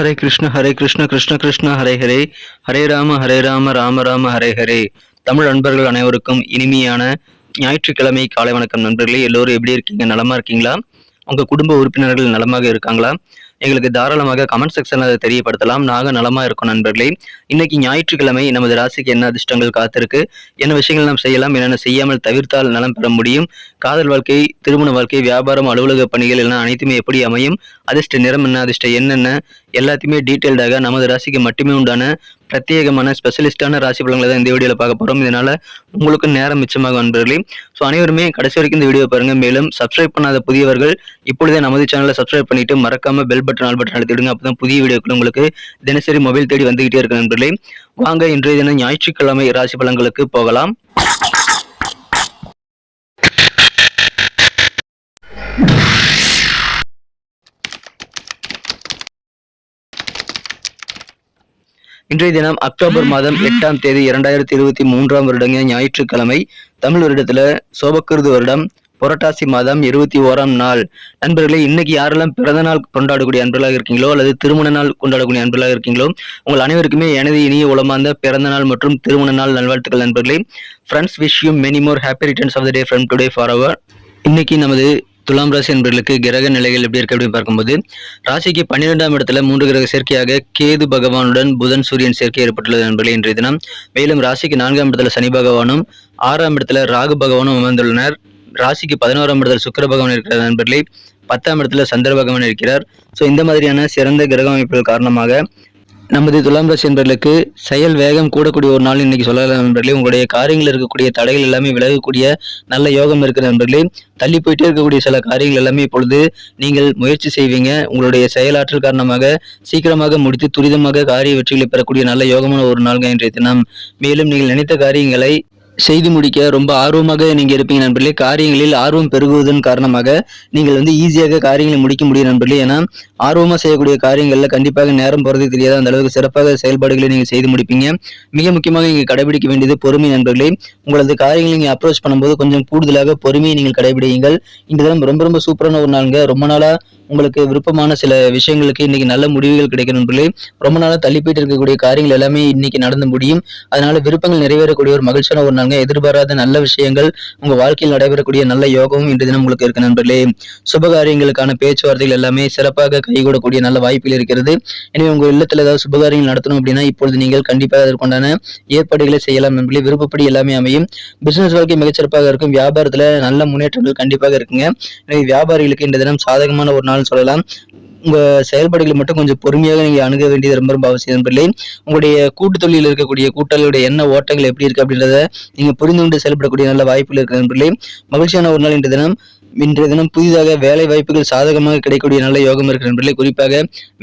ஹரே கிருஷ்ண ஹரே கிருஷ்ண கிருஷ்ண கிருஷ்ண ஹரே ஹரே. ஹரே ராம ஹரே ராம ராம ராம ஹரே ஹரே. தமிழ் நண்பர்கள் அனைவருக்கும் இனிமையான ஞாயிற்றுக்கிழமை காலை வணக்கம் நண்பர்களே. எல்லோரும் எப்படி இருக்கீங்க? நலமா இருக்கீங்களா? உங்க குடும்ப உறுப்பினர்கள் நலமாக இருக்காங்களா? எங்களுக்கு தாராளமாக கமெண்ட் செக்ஷன்ல அதை தெரியப்படுத்தலாம். நாங்கள் நலமா இருக்கோம் நண்பர்களே. இன்னைக்கு ஞாயிற்றுக்கிழமை நமது ராசிக்கு என்ன அதிர்ஷ்டங்கள் காத்திருக்கு? என்ன விஷயங்கள் நாம் செய்யலாம்? என்னென்ன செய்யாமல் தவிர்த்தால் நலம் பெற முடியும்? காதல் வாழ்க்கை திருமண வாழ்க்கை வியாபாரம் அலுவலக பணிகள் எல்லாம் அனைத்துமே எப்படி அமையும்? அதிர்ஷ்ட நிறம் என்ன? அதிர்ஷ்ட என்னென்ன எல்லாத்தையுமே டீட்டெயில்டாக நமது ராசிக்கு மட்டுமே உண்டான பிரத்யேகமான ஸ்பெஷலிஸ்டான ராசி பலன்களை தான் இந்த வீடியோவில் பார்க்க போகிறோம் இதனால் உங்களுக்கு நேரம் மிச்சமாக நண்பர்களே ஸோ அனைவருமே கடைசி வரைக்கும் இந்த வீடியோ பாருங்கள் மேலும் சப்ஸ்கிரைப் பண்ணாத புதியவர்கள் இப்பொழுதே நமது சேனலை சப்ஸ்கிரைப் பண்ணிவிட்டு மறக்காம பெல் பட்டன் ஆல் பட்டன் அழுத்திடுங்க. அப்பதான் புதிய வீடியோக்கள் உங்களுக்கு தினசரி மொபைல் தேடி வந்துகிட்டே இருக்கு நண்பர்களே வாங்க இன்றைய தினம் ஞாயிற்றுக்கிழமை ராசி பலன்களுக்கு போகலாம். இன்றைய தினம் அக்டோபர் மாதம் எட்டாம் தேதி இரண்டாயிரத்தி இருபத்தி மூன்றாம் வருடங்க ஞாயிற்றுக்கிழமை தமிழ் வருடத்துல சோபக்கிருது வருடம் புரட்டாசி மாதம் இருபத்தி ஓராம் நாள். நண்பர்களே இன்னைக்கு யாரெல்லாம் பிறந்த நாள் கொண்டாடக்கூடிய அன்பர்களாக இருக்கீங்களோ அல்லது திருமண நாள் கொண்டாடக்கூடிய அன்பர்களாக இருக்கீங்களோ உங்கள் அனைவருக்குமே எனது இனிய உளமார்ந்த பிறந்த நாள் மற்றும் திருமண நாள் நல்வாழ்த்துக்கள் நண்பர்களே. Friends wish you many more happy returns of the day from today for our இன்னைக்கு நமது துலாம் ராசி என்பவர்களுக்கு கிரக நிலைகள் எப்படி இருக்கு அப்படின்னு பார்க்கும்போது ராசிக்கு பன்னிரெண்டாம் இடத்துல மூன்று கிரக சேர்க்கையாக கேது பகவானுடன் புதன் சூரியன் சேர்க்கை ஏற்பட்டுள்ளது என்பதை இன்றைய தினம். மேலும் ராசிக்கு நான்காம் இடத்துல சனி பகவானும் ஆறாம் இடத்துல ராகு பகவானும் அமர்ந்துள்ளனர். ராசிக்கு பதினோராம் இடத்துல சுக்கிர பகவான் இருக்கிற நண்பர்களே பத்தாம் இடத்துல சந்திர பகவான் இருக்கிறார். ஸோ இந்த மாதிரியான சிறந்த கிரக அமைப்புகள் காரணமாக நமது துலாம் ராசி என்பர்களுக்கு செயல் வேகம் கூடக்கூடிய ஒரு நாள் இன்னைக்கு சொல்லலாம் நண்பர்களே. உங்களுடைய காரியங்கள் இருக்கக்கூடிய தடைகள் எல்லாமே விலகக்கூடிய நல்ல யோகம் இருக்கிற நண்பர்களே. தள்ளி போயிட்டே இருக்கக்கூடிய சில காரியங்கள் எல்லாமே இப்பொழுது நீங்கள் முயற்சி செய்வீங்க. உங்களுடைய செயலாற்றல் காரணமாக சீக்கிரமாக முடித்து துரிதமாக காரிய வெற்றிகளை பெறக்கூடிய நல்ல யோகமான ஒரு நாள்கள் இன்றைய தினம். மேலும் நீங்கள் நினைத்த காரியங்களை செய்து முடிக்க ரொம்ப ஆர்வமாக நீங்கள் இருப்பீங்க நண்பர்களே. காரியங்களில் ஆர்வம் பெருகுவதன் காரணமாக நீங்கள் வந்து ஈஸியாக காரியங்களை முடிக்க முடியும் நண்பர்களே. ஏன்னா ஆர்வமாக செய்யக்கூடிய காரியங்களில் கண்டிப்பாக நேரம் போறது தெரியாது. அந்த அளவுக்கு சிறப்பாக செயல்பாடுகளை நீங்கள் செய்து முடிப்பீங்க. மிக முக்கியமாக நீங்கள் கடைபிடிக்க வேண்டியது பொறுமை நண்பர்களே. உங்களது காரியங்களை நீங்கள் அப்ரோச் பண்ணும்போது கொஞ்சம் கூடுதலாக பொறுமையை நீங்கள் கடைபிடிங்கள் இந்த தினம் ரொம்ப ரொம்ப சூப்பரான ஒரு நாளுங்க. ரொம்ப நாளாக உங்களுக்கு விருப்பமான சில விஷயங்களுக்கு இன்னைக்கு நல்ல முடிவுகள் கிடைக்கும் நண்பர்களே ரொம்ப நாளா தள்ளி போயிட்டு இருக்கக்கூடிய காரியங்கள் எல்லாமே இன்னைக்கு நடந்து முடியும். அதனால விருப்பங்கள் நிறைவேறக்கூடிய ஒரு மகிழ்ச்சியான ஒரு நாளுங்க. எதிர்பாராத நல்ல விஷயங்கள் உங்க வாழ்க்கையில் நடைபெறக்கூடிய நல்ல யோகமும் இன்று தினம் உங்களுக்கு இருக்கு நண்பர்களே. சுபகாரியங்களுக்கான பேச்சுவார்த்தைகள் எல்லாமே சிறப்பாக கைகூடக்கூடிய நல்ல வாய்ப்பில் இருக்கிறது. எனவே உங்க இல்லத்தில் ஏதாவது சுபகாரியங்கள் நடத்தணும் அப்படின்னா இப்பொழுது நீங்கள் கண்டிப்பாக அதற்குண்டான ஏற்பாடுகளை செய்யலாம் நண்பர்களே. விருப்பப்படி எல்லாமே அமையும். பிசினஸ் வாழ்க்கை மிகச்சிறப்பாக இருக்கும். வியாபாரத்துல நல்ல முன்னேற்றங்கள் கண்டிப்பாக இருக்குங்க. எனவே வியாபாரிகளுக்கு இந்த தினம் சாதகமான ஒரு நாள் சொல்லலாம். உங்க செயல்பாடுகளை மட்டும் கொஞ்சம் பொறுமையாக நீங்க அணுக வேண்டியது ரொம்ப ரொம்ப அவசியம் நண்பர்களே. உங்களுடைய கூட்டு தொழிலில் இருக்கக்கூடிய கூட்டாளியுடைய என்ன ஓட்டங்கள் எப்படி இருக்கு அப்படின்றத நீங்க புரிந்து கொண்டு செயல்படக்கூடிய நல்ல வாய்ப்புகள் இருக்கு நண்பர்களே. மகிழ்ச்சியான ஒரு நாள் இன்று தினம். இன்றைய தினம் புதிதாக வேலை வாய்ப்புகள் சாதகமாக கிடைக்கக்கூடிய நல்ல யோகம் இருக்கிற நண்பர்களே குறிப்பாக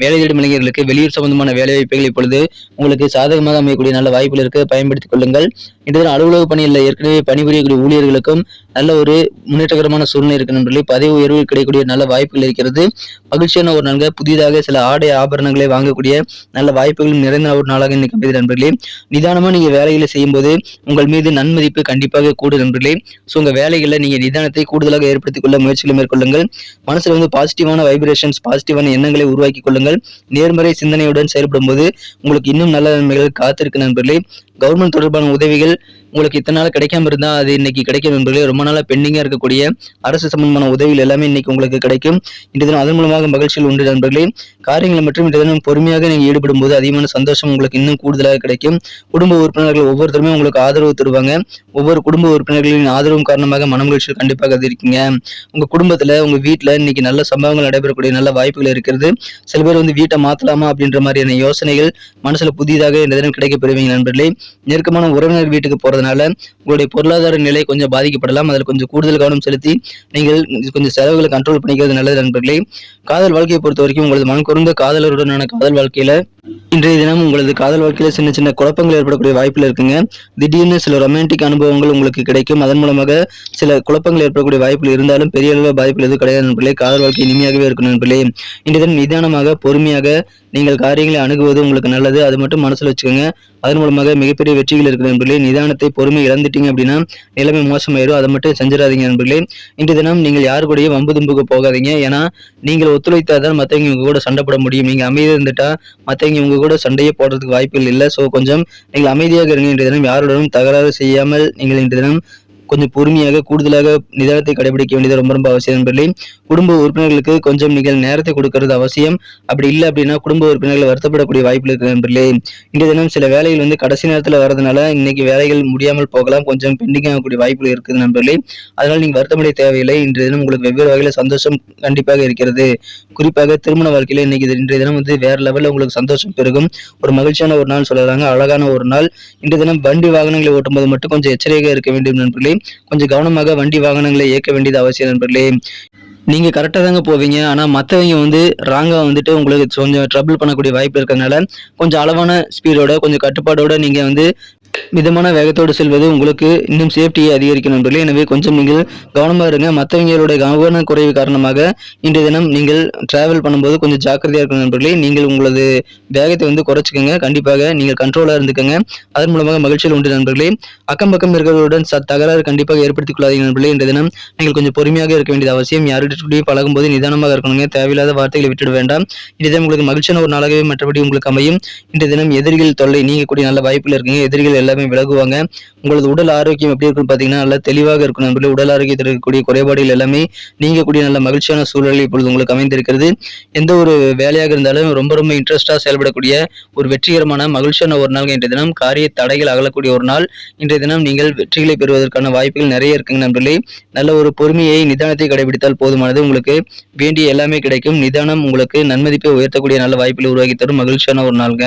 வேலை தேடும் இளைஞர்களுக்கு வெளியூர் சம்பந்தமான வேலை வாய்ப்புகள் இப்பொழுது உங்களுக்கு சாதகமாக அமையக்கூடிய நல்ல வாய்ப்புகள் இருக்கு பயன்படுத்திக் கொள்ளுங்கள். இன்றைய தினம் அலுவலக பணியில் ஏற்கனவே பணிபுரியக்கூடிய ஊழியர்களுக்கும் நல்ல ஒரு முன்னேற்றகரமான சூழ்நிலை இருக்கு நண்பர்களே பதவி உயர்வு கிடைக்கக்கூடிய நல்ல வாய்ப்புகள் இருக்கிறது. மகிழ்ச்சியான ஒரு நாள்க புதிதாக சில ஆடை ஆபரணங்களை வாங்கக்கூடிய நல்ல வாய்ப்புகள் நிறைந்த ஒரு நாளாக இன்னைக்கு அமைது நண்பர்களே. நிதானமாக நீங்க வேலைகளை செய்யும் போது உங்கள் மீது நன்மதிப்பு கண்டிப்பாக கூடும் நண்பர்களே. ஸோ உங்க வேலைகளில் நீங்க நிதானத்தை கூடுதலாக ஏற்படுத்தி ஏற்படுத்திக் கொள்ள முயற்சிகளை மேற்கொள்ளுங்கள். மனசுல வந்து பாசிட்டிவான வைப்ரேஷன்ஸ் பாசிட்டிவான எண்ணங்களை உருவாக்கி கொள்ளுங்கள். நேர்மறை சிந்தனையுடன் செயல்படும் போது உங்களுக்கு இன்னும் நல்ல நன்மைகள் காத்திருக்கு நண்பர்களே. கவர்மெண்ட் தொடர்பான உதவிகள் உங்களுக்கு இத்தனை நாள் கிடைக்காம இருந்தா அது இன்னைக்கு கிடைக்கும் நண்பர்களே ரொம்ப நாளா பெண்டிங்கா இருக்கக்கூடிய அரசு சம்பந்தமான உதவிகள் எல்லாமே இன்னைக்கு உங்களுக்கு கிடைக்கும். இன்று தினம் அதன் மூலமாக மகிழ்ச்சியில் உண்டு நண்பர்களே. காரியங்கள் மற்றும் இன்று தினம் பொறுமையாக நீங்க ஈடுபடும் போது அதிகமான சந்தோஷம் உங்களுக்கு இன்னும் கூடுதலாக கிடைக்கும். குடும்ப உறுப்பினர்கள் ஒவ்வொருத்தருமே உங்களுக்கு ஆதரவு தருவாங்க. ஒவ்வொரு குடும்ப உறுப்பினர்களின் ஆதரவும் காரணமாக மன மகிழ்ச்சியில் கண்டிப்பாக இருக்கீங்க உங்க குடும்பத்துல உங்க வீட்டுல இன்னைக்கு நல்ல சம்பவங்கள் நடைபெறக்கூடிய நல்ல வாய்ப்புகள் இருக்கிறது. சில பேர் வந்து வீட்டை மாத்தலாமா அப்படின்ற மாதிரியான யோசனைகள் மனசுல புதிதாக இந்த தினம் கிடைக்க பெறுவீங்க நண்பர்களே. நெருக்கமான உறவினர் வீட்டுக்கு போறதுனால உங்களுடைய பொருளாதார நிலை கொஞ்சம் பாதிக்கப்படலாம். அதில் கொஞ்சம் கூடுதல் கவனம் செலுத்தி நீங்கள் கொஞ்சம் செலவுகளை கண்ட்ரோல் பண்ணிக்கிறது நல்லது நண்பர்களே. காதல் வாழ்க்கையை பொறுத்த வரைக்கும் உங்களது மனம் குறைந்த காதலருடனான காதல் வாழ்க்கையில இன்றைய தினம் உங்களது காதல் வாழ்க்கையில சின்ன சின்ன குழப்பங்கள் ஏற்படக்கூடிய வாய்ப்பில் இருக்குங்க. திடீர்னு சில ரொமான்டிக் அனுபவங்கள் உங்களுக்கு கிடைக்கும். அதன் மூலமாக சில குழப்பங்கள் ஏற்படக்கூடிய வாய்ப்புகள் இருந்தாலும் பெரிய அளவில் வாய்ப்புகள் எதுவும் கிடையாது நண்பர்களே. காதல் வாழ்க்கை இனிமையாகவே இருக்கும் நண்பர்களே. இன்றைய தினம் நிதானமாக பொறுமையாக நீங்கள் காரியங்களை அணுகுவது உங்களுக்கு நல்லது. அது மட்டும் மனசுல வச்சுக்கோங்க. அதன் மூலமாக மிகப்பெரிய வெற்றிகள் இருக்குது நண்பர்களே. நிதானத்தை பொறுமை இழந்துட்டீங்க அப்படின்னா நிலைமை மோசமாயிடும் அதை மட்டும் செஞ்சிடாதீங்க நண்பர்களே. இன்று தினம் நீங்கள் யாரு கூடயும் வம்பு தும்புக்கு போகாதீங்க. ஏன்னா நீங்கள் ஒத்துழைத்தாதான் மற்றவங்க உங்க கூட சண்டை போட முடியும். நீங்க அமைதியாக இருந்துட்டா மற்றவங்க உங்க கூட சண்டையே போடுறதுக்கு வாய்ப்புகள் இல்லை. ஸோ கொஞ்சம் நீங்கள் அமைதியாக இருங்க. இன்று தினம் யாருடனும் தகராறு செய்யாமல் நீங்கள் இன்று தினம் கொஞ்சம் பொறுமையாக கூடுதலாக நிதானத்தை கடைபிடிக்க வேண்டியது ரொம்ப ரொம்ப அவசியம் நண்பர்களே குடும்ப உறுப்பினர்களுக்கு கொஞ்சம் நீங்கள் நேரத்தை கொடுக்கறது அவசியம். அப்படி இல்லை அப்படின்னா குடும்ப உறுப்பினர்கள் வருத்தப்படக்கூடிய வாய்ப்பு இருக்கு நண்பர்களே இன்றைய தினம் சில வேலைகள் வந்து கடைசி நேரத்தில் வரதுனால இன்னைக்கு வேலைகள் முடியாமல் போகலாம். கொஞ்சம் பெண்டிங் ஆகக்கூடிய வாய்ப்புகள் இருக்குது நண்பர்களே. அதனால் நீங்கள் வருத்தமடைய தேவையில்லை. இன்றைய தினம் உங்களுக்கு வெவ்வேறு வகையில் சந்தோஷம் கண்டிப்பாக இருக்கிறது. குறிப்பாக திருமண வாழ்க்கையில் இன்னைக்கு இன்றைய தினம் வந்து வேற லெவலில் உங்களுக்கு சந்தோஷம் பெருகும். ஒரு மகிழ்ச்சியான ஒரு நாள் சொல்லுறாங்க அழகான ஒரு நாள். இன்றைய தினம் வண்டி வாகனங்களை ஓட்டும்போது மட்டும் கொஞ்சம் எச்சரிக்கையாக இருக்க வேண்டும் நண்பர்களே. கொஞ்சம் கவனமாக வண்டி வாகனங்களை இயக்க வேண்டியது அவசியம் நண்பர்களே. நீங்க கரெக்டாக தாங்க போவீங்க. ஆனா மற்றவங்க வந்து ராங்கா வந்துட்டு உங்களுக்கு கொஞ்சம் ட்ரபிள் பண்ணக்கூடிய வாய்ப்பு இருக்கிறதுனால கொஞ்சம் அளவான ஸ்பீடோட கொஞ்சம் கட்டுப்பாடோட நீங்க வந்து மிதமான வேகத்தோடு செல்வது உங்களுக்கு இன்னும் சேஃப்டியை அதிகரிக்கும் நண்பர்களே. எனவே கொஞ்சம் நீங்கள் கவனமாக இருங்க. மற்றவங்களுடைய கவன குறைவு காரணமாக இன்றைய தினம் நீங்கள் டிராவல் பண்ணும்போது கொஞ்சம் ஜாக்கிரதையாக இருக்கணும் நண்பர்களே. நீங்கள் உங்களது வேகத்தை வந்து குறைச்சிக்கோங்க. கண்டிப்பாக நீங்கள் கண்ட்ரோலாக இருந்துக்கோங்க. அதன் மூலமாக மகிழ்ச்சியில் உண்டு நண்பர்களே. அக்கம் பக்கம் இருக்கிறவருடன் ச தகராறு கண்டிப்பாக ஏற்படுத்திக் கொள்ளாதீங்க நண்பர்களே. இன்றைய தினம் நீங்கள் கொஞ்சம் பொறுமையாக இருக்க வேண்டியது அவசியம். யாருடைய பழகும்போது நிதானமாக இருக்கணுங்க. தேவையில்லாத வார்த்தைகளை விட்டுட வேண்டாம். இன்றைய தினம் உங்களுக்கு மகிழ்ச்சியான ஒரு நாளாகவே மற்றபடி உங்களுக்கு அமையும். இன்றைய தினம் எதிரிகள் தொல்லை நீங்கக்கூடிய நல்ல வாய்ப்பில் இருக்குங்க. எதிரிகள் எல்லாமே விலகுவாங்க. உங்களது உடல் ஆரோக்கியம் எப்படி இருக்குன்னு பார்த்தீங்கன்னா நல்லா தெளிவாக இருக்கும் நண்பர்களே உடல் ஆரோக்கியத்தில் இருக்கக்கூடிய குறைபாடுகள் எல்லாமே நீங்கக்கூடிய நல்ல மகிழ்ச்சியான சூழல் இப்பொழுது உங்களுக்கு அமைந்திருக்கிறது. எந்த ஒரு வேலையாக இருந்தாலும் ரொம்ப ரொம்ப இன்ட்ரெஸ்டாக செயல்படக்கூடிய ஒரு வெற்றிகரமான மகிழ்ச்சியான ஒரு நாள் இன்றைய தினம். காரிய தடைகள் அகலக்கூடிய ஒரு நாள். இன்றைய தினம் நீங்கள் வெற்றிகளை பெறுவதற்கான வாய்ப்புகள் நிறைய இருக்குங்க நண்பர்களே. நல்ல ஒரு பொறுமையை நிதானத்தை கடைபிடித்தால் போதுமானது. உங்களுக்கு வேண்டிய எல்லாமே கிடைக்கும். நிதானம் உங்களுக்கு நன்மதிப்பை உயர்த்தக்கூடிய நல்ல வாய்ப்புகளை உருவாக்கி தரும் மகிழ்ச்சியான ஒரு நாள்ங்க.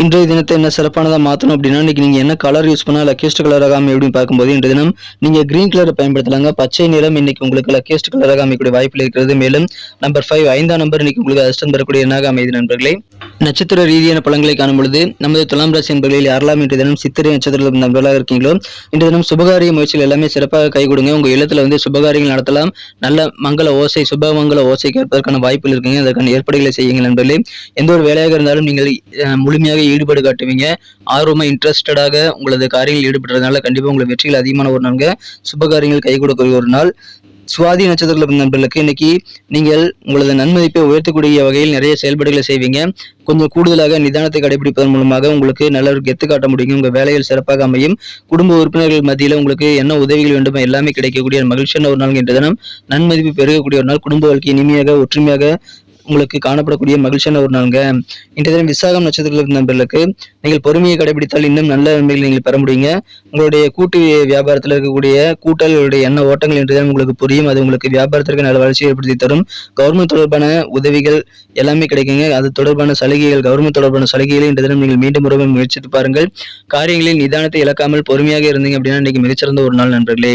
இன்றைய தினத்தை என்ன சிறப்பானதாக மாற்றணும் அப்படின்னா இன்னைக்கு நீங்கள் என்ன கலர் யூஸ் பண்ணால் லக்கேஸ்ட் கலர் ஆகாமல் அப்படின்னு பார்க்கும்போது இன்றைய தினம் நீங்கள் கிரீன் கலரை பயன்படுத்தலாங்க. பச்சை நிறம் இன்னைக்கு உங்களுக்கு லக்கேஸ்ட் கலராக அமையக்கூடிய வாய்ப்பில் இருக்கிறது. மேலும் நம்பர் ஃபைவ் ஐந்தாம் நம்பர் இன்னைக்கு உங்களுக்கு அதிர்ஷ்டம் பெறக்கூடிய என்னாக அமைதி நண்பர்களே? நட்சத்திர ரீதியான பழங்களை காணும் பொழுது நமது துலாம் ராசி என்பர்களில் யாரெல்லாம் இன்றைய தினம் சித்திரை நட்சத்திரத்தில் நண்பர்களாக இருக்கீங்களோ இன்றைய தினம் சுபகாரிய முயற்சிகள் எல்லாமே சிறப்பாக கை கொடுங்க. உங்கள் இல்லத்தில் வந்து சுபகாரியங்கள் நடத்தலாம். நல்ல மங்கள ஓசை சுபமங்கல ஓசை கேட்பதற்கான வாய்ப்புகள் இருக்குங்க. அதற்கான ஏற்பாடுகளை செய்யுங்க நண்பர்களே. எந்த ஒரு வேலையாக இருந்தாலும் நீங்கள் முழுமையாக முழுமையாக ஈடுபாடு காட்டுவீங்க. ஆர்வமாக இன்ட்ரெஸ்டடாக உங்களது காரியங்கள் ஈடுபடுறதுனால கண்டிப்பாக உங்களுக்கு வெற்றிகள் அதிகமான ஒரு நாள்ங்க. சுப காரியங்கள் கை கொடுக்கக்கூடிய ஒரு நாள். சுவாதி நட்சத்திரத்தில் நண்பர்களுக்கு இன்னைக்கு நீங்கள் உங்களது நன்மதிப்பை உயர்த்தக்கூடிய வகையில் நிறைய செயல்பாடுகளை செய்வீங்க. கொஞ்சம் கூடுதலாக நிதானத்தை கடைபிடிப்பதன் மூலமாக உங்களுக்கு நல்ல ஒரு கெத்து காட்ட முடியும் உங்க வேலைகள் சிறப்பாக அமையும். குடும்ப உறுப்பினர்கள் மத்தியில் உங்களுக்கு என்ன உதவிகள் வேண்டுமோ எல்லாமே கிடைக்கக்கூடிய மகிழ்ச்சியான ஒரு நாள் என்ற தினம். நன்மதிப்பு பெருகக்கூடிய ஒரு நாள். குடும்ப வாழ்க்கை இனிமையாக ஒற்றுமையாக உங்களுக்கு காணப்படக்கூடிய மகிழ்ச்சியான ஒரு நாளுங்க. இன்றைய தினம் விசாகம் நட்சத்திரத்தில் நண்பர்களுக்கு நீங்கள் பொறுமையை கடைபிடித்தால் இன்னும் நல்ல நன்மைகளை நீங்கள் பெற முடியுங்க. உங்களுடைய கூட்டு வியாபாரத்தில் இருக்கக்கூடிய கூட்டல்களுடைய எண்ண ஓட்டங்கள் இன்றைய தினம் உங்களுக்கு புரியும். அது உங்களுக்கு வியாபாரத்திற்கு நல்ல வளர்ச்சி ஏற்படுத்தி தரும். கவர்மெண்ட் தொடர்பான உதவிகள் எல்லாமே கிடைக்குங்க. அது தொடர்பான சலுகைகள் கவர்மெண்ட் தொடர்பான சலுகைகளை இன்றைய தினம் நீங்கள் மீண்டும் ஒரு முறை முயற்சித்து பாருங்கள். காரியங்களில் நிதானத்தை இழக்காமல் பொறுமையாக இருந்தீங்க அப்படின்னா இன்னைக்கு மிகச்சிறந்த ஒரு நாள் நண்பர்களே.